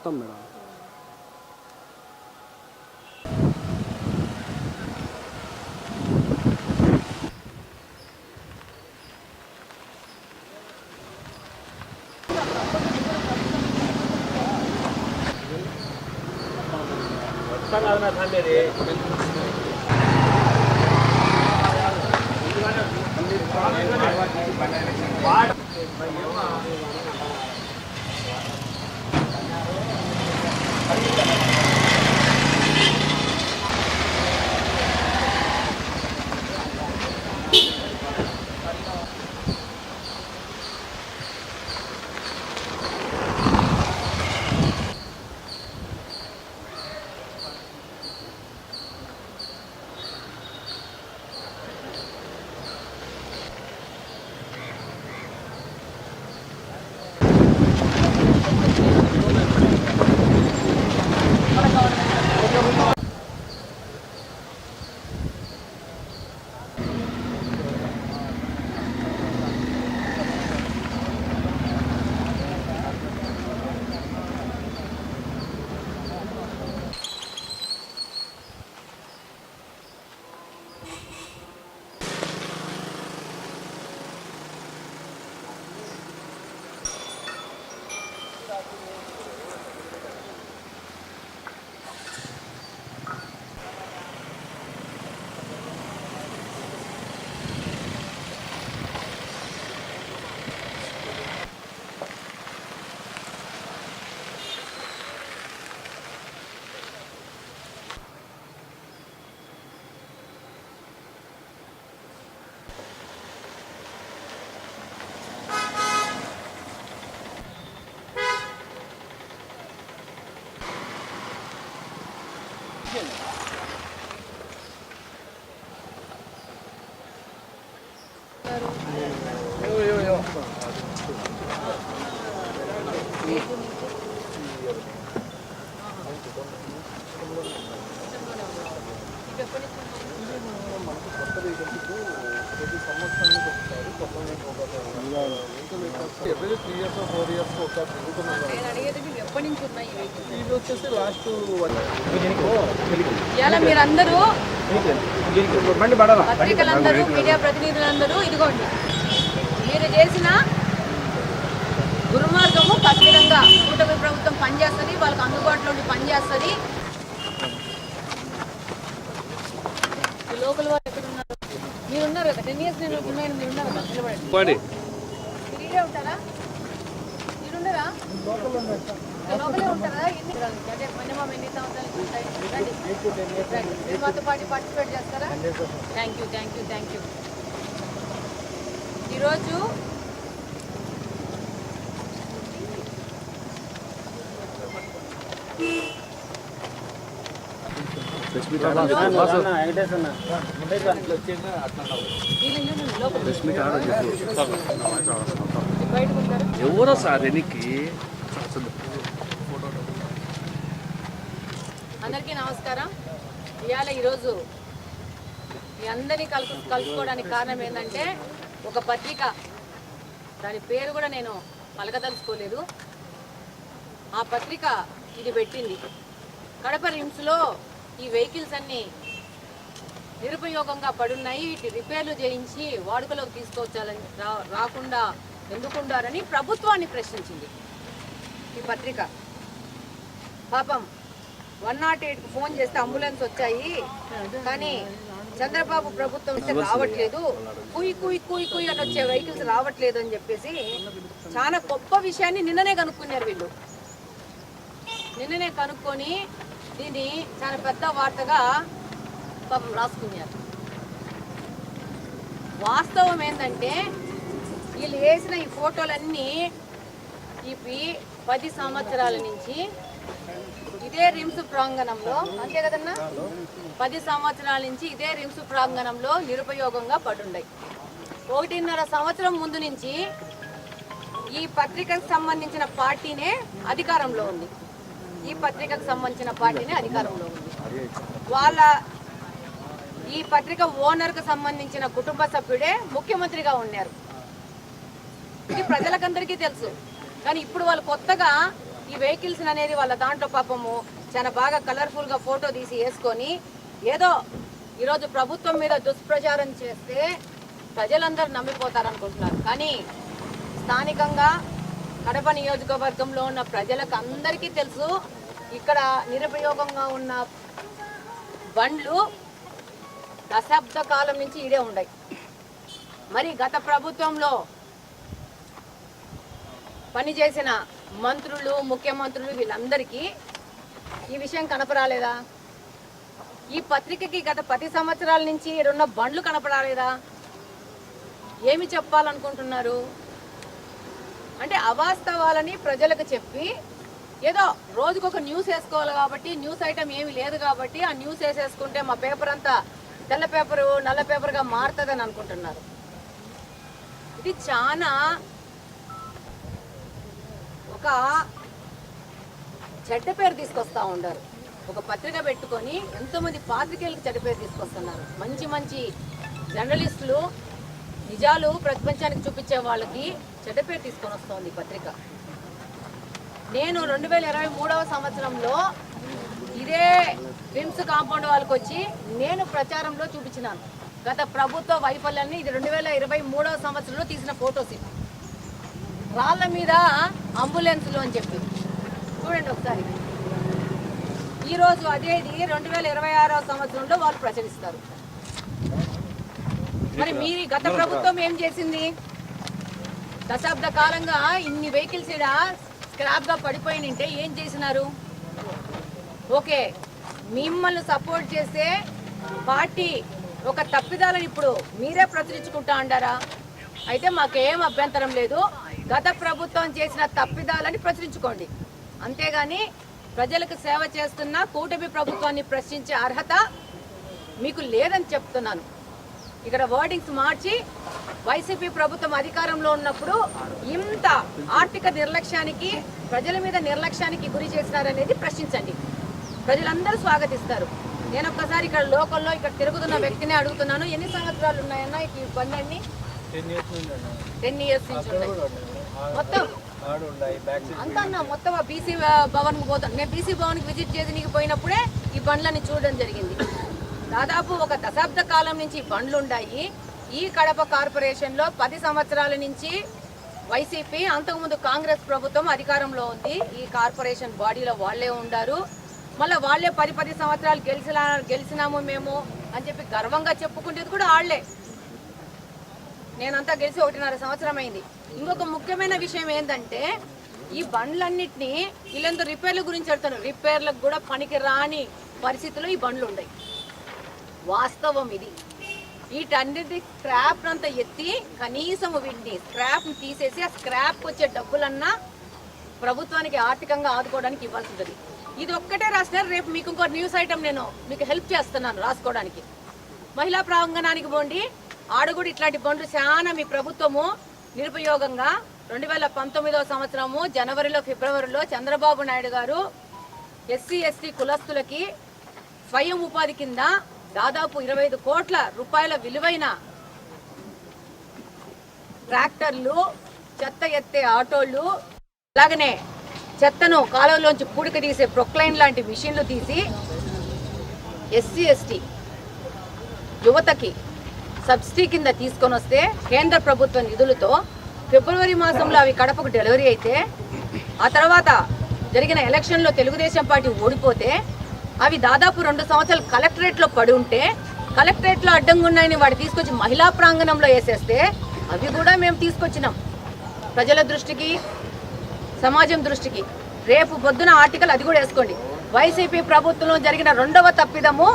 మొత్తం madam every three years four years ఒకసారి వచ్చేసి లాస్ట్ ఇవాళ మీరందరూ పత్రికలందరూ మీడియా ప్రతినిధులందరూ ఇదిగోండి. చేసిన దుర్మార్గము ఖచ్చితంగా కూటమి ప్రభుత్వం పనిచేస్తుంది వాళ్ళకి అందుబాటులో ఉండి పనిచేస్తుంది. ఈ లోకల్ వాళ్ళు ఎక్కడ ఉన్నారు మీరు ఉన్నారు కదా టెన్ ఇయర్స్ నేను మీరు ఉన్నారు? కదా నిలబడండి. పడి. మీరు ఈడే ఉంటారా? మీరు ఉండరా లోకలే ఉంటారా? ఎన్ని అంటే మినిమం ఎన్ని సంవత్సరాలు ఉంటాయి? మాతో పాటు పార్టిసిపేట్ చేస్తారా? Thank you thank you thank you ఈరోజు ఎవరో సార్ ఎనికి? అందరికీ నమస్కారం. ఇవాళ ఈరోజు మీ అందరినీ కలుపు కలుపుకోవడానికి కారణం ఏంటంటే ఒక పత్రిక. దాని పేరు కూడా నేను పలకదలుచుకోలేదు. ఆ పత్రిక ఇది పెట్టింది. కడప రిమ్స్లో ఈ వెహికల్స్ అన్నీ నిరుపయోగంగా పడున్నాయి. వీటి రిపేర్లు చేయించి వాడుకలోకి తీసుకొచ్చాలని రా రాకుండా ఎందుకుండారని ప్రభుత్వాన్ని ప్రశ్నించింది ఈ పత్రిక. పాపం వన్ నాట్ ఎయిట్కి ఫోన్ చేస్తే అంబులెన్స్ వచ్చాయి. కానీ చంద్రబాబు ప్రభుత్వం రావట్లేదు. కుయ్ కుయ్ కుయ్ కుయ్ అని వచ్చే వెహికల్స్ రావట్లేదు అని చెప్పేసి చాలా గొప్ప విషయాన్ని నిన్ననే కనుక్కున్నారు వీళ్ళు. నిన్ననే కనుక్కొని దీన్ని చాలా పెద్ద వార్తగా పాపం రాసుకున్నారు. వాస్తవం ఏంటంటే వీళ్ళు వేసిన ఈ ఫోటోలన్నీ ఇవి పది సంవత్సరాల నుంచి ఇదే రిమ్స్ ప్రాంగణంలో అంతే కదన్నా? పది సంవత్సరాల నుంచి ఇదే రిమ్స్ ప్రాంగణంలో నిరుపయోగంగా పడుండయి. ఒకటిన్నర సంవత్సరం ముందు నుంచి ఈ పత్రికకు సంబంధించిన పార్టీనే అధికారంలో ఉంది. ఈ పత్రికకు సంబంధించిన పార్టీనే అధికారంలో ఉంది. వాళ్ళ ఈ పత్రిక ఓనర్కు సంబంధించిన కుటుంబ సభ్యుడే ముఖ్యమంత్రిగా ఉన్నారు. ఇది ప్రజలకందరికీ తెలుసు. కానీ ఇప్పుడు వాళ్ళు కొత్తగా ఈ వెహికల్స్ అనేది వాళ్ళ దాంట్లో పాపము చాలా బాగా కలర్ఫుల్గా ఫోటో తీసి వేసుకొని ఏదో ఈరోజు ప్రభుత్వం మీద దుష్ప్రచారం చేస్తే ప్రజలందరూ నమ్మిపోతారు అనుకుంటున్నారు కానీ స్థానికంగా కడప నియోజకవర్గంలో ఉన్న ప్రజలకు అందరికీ తెలుసు ఇక్కడ నిరుపయోగంగా ఉన్న బండ్లు దశాబ్ద కాలం నుంచి ఇడే ఉన్నాయి మరి గత ప్రభుత్వంలో పనిచేసిన మంత్రులు ముఖ్యమంత్రులు వీళ్ళందరికీ ఈ విషయం కనపరాలేదా? ఈ పత్రికకి గత పది సంవత్సరాల నుంచి రెండు బండ్లు కనపరాలేదా? ఏమి చెప్పాలనుకుంటున్నారు? అంటే అవాస్తవాలని ప్రజలకు చెప్పి ఏదో రోజుకొక న్యూస్ వేసుకోవాలి కాబట్టి న్యూస్ ఐటమ్ ఏమి లేదు కాబట్టి ఆ న్యూస్ వేసేసుకుంటే మా పేపర్ అంతా తెల్ల పేపరు నల్ల పేపర్గా మారుతుందని అనుకుంటున్నారు. ఇది చాలా ఒక చెడ్డ పేరు తీసుకొస్తా ఉండారు ఒక పత్రిక పెట్టుకొని ఎంతోమంది పాత్రికేయులకు చెడ్డ పేరు తీసుకొస్తున్నారు. మంచి మంచి జర్నలిస్టులు నిజాలు ప్రపంచానికి చూపించే వాళ్ళకి చెడ్డ పేరు తీసుకొని వస్తోంది పత్రిక. నేను రెండు వేల ఇరవై మూడవ సంవత్సరంలో ఇదే విమ్స్ కాంపౌండ్ వాళ్ళకి వచ్చి నేను ప్రచారంలో చూపించినాను. గత ప్రభుత్వ వైఫల్యాన్ని ఇది రెండు వేల ఇరవై మూడవ సంవత్సరంలో తీసిన ఫోటోస్ ఇవి రాళ్ళ మీద అంబులెన్స్లు అని చెప్పి. చూడండి ఒకసారి. ఈరోజు అదే ఇది రెండు వేల ఇరవై ఆరో సంవత్సరంలో వాళ్ళు ప్రచురిస్తారు. మరి మీరు గత ప్రభుత్వం ఏం చేసింది? దశాబ్ద కాలంగా ఇన్ని వెహికల్స్ ఇక్కడ స్క్రాప్గా పడిపోయినంటే ఏం చేసినారు? ఓకే మిమ్మల్ని సపోర్ట్ చేసే పార్టీ ఒక తప్పిదాలను ఇప్పుడు మీరే ప్రచురించుకుంటా అంటారా అయితే మాకేం అభ్యంతరం లేదు. గత ప్రభుత్వం చేసిన తప్పిదాలని ప్రచురించుకోండి. అంతేగాని ప్రజలకు సేవ చేస్తున్న కూటమి ప్రభుత్వాన్ని ప్రశ్నించే అర్హత మీకు లేదని చెప్తున్నాను. ఇక్కడ వర్డింగ్స్ మార్చి వైసీపీ ప్రభుత్వం అధికారంలో ఉన్నప్పుడు ఇంత ఆర్థిక నిర్లక్ష్యానికి ప్రజల మీద నిర్లక్ష్యానికి గురి చేసినారనేది ప్రశ్నించండి. ప్రజలందరూ స్వాగతిస్తారు. నేను ఒక్కసారి ఇక్కడ లోకల్లో ఇక్కడ తిరుగుతున్న వ్యక్తిని అడుగుతున్నాను. ఎన్ని సంవత్సరాలు ఉన్నాయన్నా ఈ బండి టెన్ ఇయర్స్ అన్న. టెన్ ఇయర్స్ నుంచి ఉన్నాయి. మొత్తం? అంతా మొత్తం ఆ బీసీ భవన్ పోతాను నేను బీసీ భవన్కి విజిట్ చేసి నీకు పోయినప్పుడే ఈ బండ్లని చూడడం జరిగింది. దాదాపు ఒక దశాబ్ద కాలం నుంచి ఈ బండ్లు ఉన్నాయి ఈ కడప కార్పొరేషన్లో పది సంవత్సరాల నుంచి వైసీపీ అంతకుముందు కాంగ్రెస్ ప్రభుత్వం అధికారంలో ఉంది. ఈ కార్పొరేషన్ బాడీలో వాళ్ళే ఉండారు. మళ్ళీ వాళ్ళే పది పది సంవత్సరాలు గెలిచినా గెలిచినాము మేము అని చెప్పి గర్వంగా చెప్పుకునేది కూడా వాళ్ళే నేనంతా గెలిచి ఒకటిన్నర సంవత్సరం అయింది. ఇంకొక ముఖ్యమైన విషయం ఏంటంటే ఈ బండ్లన్నింటినీ వీళ్ళంతా రిపేర్ల గురించి చెప్తాను రిపేర్లకు కూడా పనికి రాని పరిస్థితిలో ఈ బండ్లు ఉన్నాయి వాస్తవం ఇది. వీటన్నిటి స్క్రాప్ అంతా ఎత్తి కనీసం వీటిని స్క్రాప్ తీసేసి ఆ స్క్రాప్ వచ్చే డబ్బులన్నా ప్రభుత్వానికి ఆర్థికంగా ఆదుకోవడానికి ఇవ్వాల్సి ఉంటుంది. ఇది ఒక్కటే రాసినారు. రేపు మీకు ఇంకో న్యూస్ ఐటమ్ నేను మీకు హెల్ప్ చేస్తున్నాను రాసుకోవడానికి. మహిళా ప్రాంగణానికి పోండి. ఆడ ఇట్లాంటి బండ్లు చాలా మీ ప్రభుత్వము నిరుపయోగంగా. రెండు వేల పంతొమ్మిదవ సంవత్సరము జనవరిలో ఫిబ్రవరిలో చంద్రబాబు నాయుడు గారు ఎస్సీ ఎస్టీ కులస్తులకి స్వయం ఉపాధి కింద దాదాపు ఇరవై ఐదు కోట్ల రూపాయల విలువైన ట్రాక్టర్లు చెత్త ఎత్తే ఆటోలు అలాగనే చెత్తను కాలువలోంచి పూడిక తీసే ప్రొక్లైన్ లాంటి మిషన్లు తీసి ఎస్సీ ఎస్టీ యువతకి సబ్సిడీ కింద తీసుకొని వస్తే కేంద్ర ప్రభుత్వ నిధులతో ఫిబ్రవరి మాసంలో అవి కడపకు డెలివరీ అయితే ఆ తర్వాత జరిగిన ఎలక్షన్లో తెలుగుదేశం పార్టీ ఓడిపోతే అవి దాదాపు రెండు సంవత్సరాలు కలెక్టరేట్లో పడి ఉంటే కలెక్టరేట్లో అడ్డంగా ఉన్నాయని వాడు తీసుకొచ్చి మహిళా ప్రాంగణంలో వేసేస్తే అవి కూడా మేము తీసుకొచ్చినాం. ప్రజల దృష్టికి సమాజం దృష్టికి. రేపు పొద్దున ఆర్టికల్ అది కూడా వేసుకోండి. వైసీపీ ప్రభుత్వంలో జరిగిన రెండవ తప్పిదము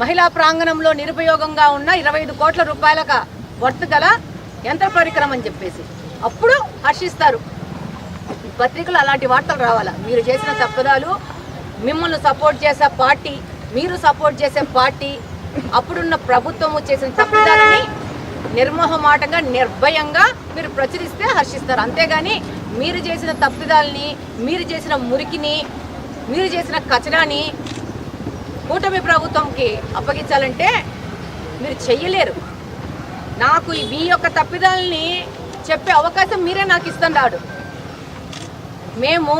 మహిళా ప్రాంగణంలో నిరుపయోగంగా ఉన్న ఇరవై ఐదు కోట్ల రూపాయలక వర్త్ గల యంత్ర పరికరం అని చెప్పేసి. అప్పుడు హర్షిస్తారు. పత్రికలు అలాంటి వార్తలు రావాలా? మీరు చేసిన తప్పుదాలు మిమ్మల్ని సపోర్ట్ చేసే పార్టీ మీరు సపోర్ట్ చేసే పార్టీ అప్పుడున్న ప్రభుత్వము చేసిన తప్పుదాలని నిర్మోహమాటంగా నిర్భయంగా మీరు ప్రచురిస్తే హర్షిస్తారు. అంతేగాని మీరు చేసిన తప్పిదాలని మీరు చేసిన మురికిని మీరు చేసిన కచరాని కూటమి ప్రభుత్వంకి అప్పగించాలంటే మీరు చెయ్యలేరు. నాకు ఈ మీ యొక్క తప్పిదాలని చెప్పే అవకాశం మీరే నాకు ఇస్తున్నాడు మేము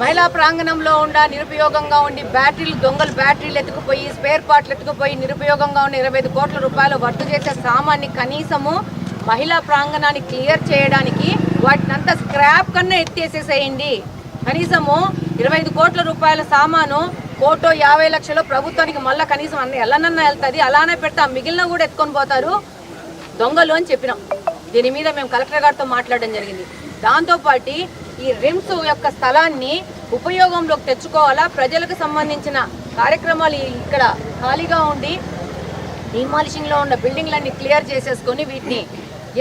మహిళా ప్రాంగణంలో ఉండ నిరుపయోగంగా ఉండి బ్యాటరీలు దొంగలు బ్యాటరీలు ఎత్తుకుపోయి స్పేర్ పార్ట్లు ఎత్తుకుపోయి నిరుపయోగంగా ఉన్న ఇరవై ఐదు కోట్ల రూపాయలు వర్తు చేసే సామాన్ని కనీసము మహిళా ప్రాంగణాన్ని క్లియర్ చేయడానికి వాటిని అంతా స్క్రాప్ కన్నా ఎత్తేసేసేయండి. కనీసము ఇరవై ఐదు కోట్ల రూపాయల సామాను కోటో యాభై లక్షలు ప్రభుత్వానికి మళ్ళీ కనీసం అన్న ఎల్లనన్నా వెళ్తుంది. అలానే పెడతాం. మిగిలిన కూడా ఎత్తుకొని పోతారు. దొంగలు అని చెప్పినాం. దీని మీద మేము కలెక్టర్ గారితో మాట్లాడడం జరిగింది. దాంతోపాటు ఈ రిమ్స్ యొక్క స్థలాన్ని ఉపయోగంలోకి తెచ్చుకోవాలా? ప్రజలకు సంబంధించిన కార్యక్రమాలు ఇక్కడ ఖాళీగా ఉండి డిమాలిషింగ్లో ఉన్న బిల్డింగ్లన్నీ క్లియర్ చేసేసుకొని వీటిని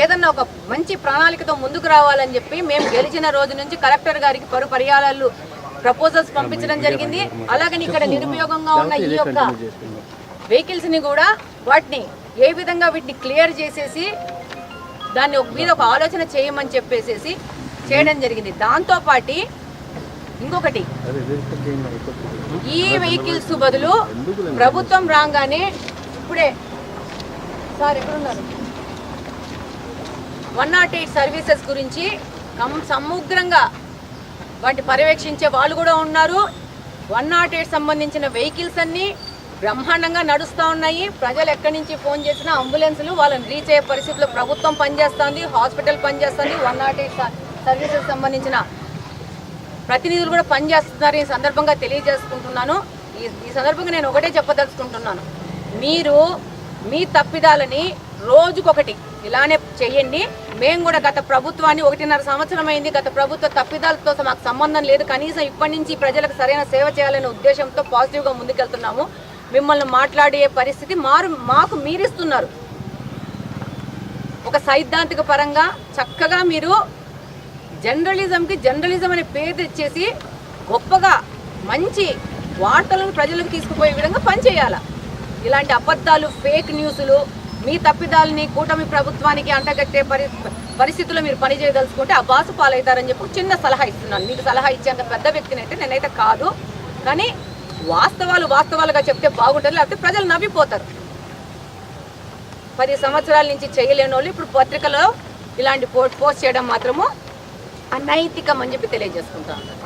ఏదన్నా ఒక మంచి ప్రణాళికతో ముందుకు రావాలని చెప్పి మేము గెలిచిన రోజు నుంచి కలెక్టర్ గారికి పరు పర్యాలు ప్రపోజల్స్ పంపించడం జరిగింది. అలాగని ఇక్కడ నిరుపయోగంగా ఉన్న ఈ యొక్క వెహికల్స్ని కూడా వాటిని ఏ విధంగా వీటిని క్లియర్ చేసేసి దాన్ని మీద ఒక ఆలోచన చేయమని చెప్పేసేసి చేయడం జరిగింది. దాంతో పాటి ఇంకొకటి ఈ వెహికల్స్ బదులు ప్రభుత్వం రాగానే ఇప్పుడే సార్ ఎక్కడున్నారు? వన్ నాట్ ఎయిట్ సర్వీసెస్ గురించి కం- సమగ్రంగా వాటి పర్యవేక్షించే వాళ్ళు కూడా ఉన్నారు. వన్ నాట్ ఎయిట్ సంబంధించిన వెహికల్స్ అన్ని బ్రహ్మాండంగా నడుస్తూ ఉన్నాయి. ప్రజలు ఎక్కడి నుంచి ఫోన్ చేసినా అంబులెన్సులు వాళ్ళని రీచ్ అయ్యే పరిస్థితుల్లో ప్రభుత్వం పనిచేస్తుంది హాస్పిటల్ పనిచేస్తుంది వన్ నాట్ ఎయిట్ సర్వీసెస్ సంబంధించిన ప్రతినిధులు కూడా పనిచేస్తున్నారు. ఈ సందర్భంగా తెలియజేసుకుంటున్నాను. ఈ ఈ సందర్భంగా నేను ఒకటే చెప్పదలుచుకుంటున్నాను. మీరు మీ తప్పిదాలని రోజుకొకటి ఇలానే చెయ్యండి. మేము కూడా గత ప్రభుత్వాన్ని ఒకటిన్నర సంవత్సరం అయింది గత ప్రభుత్వ తప్పిదాలతో మాకు సంబంధం లేదు. కనీసం ఇప్పటి నుంచి ప్రజలకు సరైన సేవ చేయాలనే ఉద్దేశంతో పాజిటివ్గా ముందుకెళ్తున్నాము. మిమ్మల్ని మాట్లాడే పరిస్థితి మారు మాకు మీరిస్తున్నారు. ఒక సైద్ధాంతిక పరంగా చక్కగా మీరు జర్నలిజంకి జర్నలిజం అనే పేరు ఇచ్చేసి గొప్పగా మంచి వార్తలను ప్రజలకు తీసుకుపోయే విధంగా పనిచేయాల? ఇలాంటి అబద్ధాలు ఫేక్ న్యూస్లు మీ తప్పిదాలని కూటమి ప్రభుత్వానికి అంటగట్టే పరి పరిస్థితుల్లో మీరు పని చేయదలుచుకుంటే ఆ బాసు పాలవుతారని చెప్పి చిన్న సలహా ఇస్తున్నాను. మీకు సలహా ఇచ్చేంత పెద్ద వ్యక్తిని అయితే నేనైతే కాదు. కానీ వాస్తవాలు వాస్తవాలుగా చెప్తే బాగుంటుంది. లేకపోతే ప్రజలు నవ్విపోతారు. పది సంవత్సరాల నుంచి చేయలేని వాళ్ళు ఇప్పుడు పత్రికలో ఇలాంటి పోస్ట్ చేయడం మాత్రము అనైతికం అని చెప్పి తెలియజేసుకుంటాను